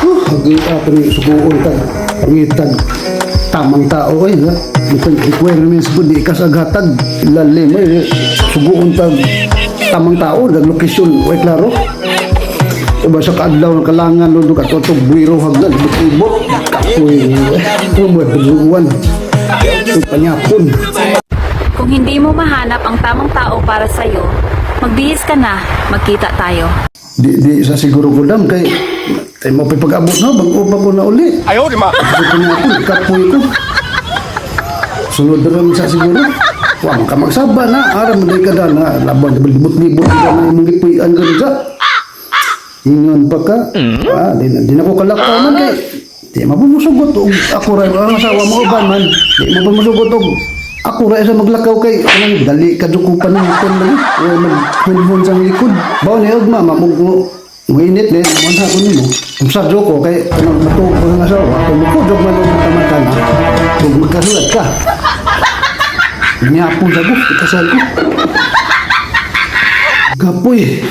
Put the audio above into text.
Huh, hagi ako ni suguon tag pangitan tamang tao ay. Bitang requirements po di kasaghatag lalim ay suguon tag tamang tao dag lokasyon way klaro. Iba sa kaadlaw ng kalangan doon katotog buwiro hagdan ibot kapoy tumod buwan. Panyapon. Kung hindi mo mahanap ang tamang tao para sa'yo, magbihis ka na, magkita tayo di, di sa siguro ko lang kay tayo mo pag-abot na bago bago na uli. Ayaw di ma ko na ako kapoy ko. Sunod na sa siguro. Wang ka magsaba na aram mo ka na labang libot-libot ka na imong gipuy-an ka sa ingon pa ka. Mm-hmm. Ah di, di na ko kalakaw man kay di mapumusugot ako ra ang asawa mo uban man? Di mapumusugot og ako ra sa maglakaw kay anong dali ka dukupan ng kon man. O maghunhun sa likod. Bawo ni og mama mo mo Winit din, naman sa kunin mo. Sa ko, kay anong matuog ko ng asawa, kung mukudog man ang mata na, kung magkasulat ka. Niyapon sa ko, ikasal ko. Gapoy.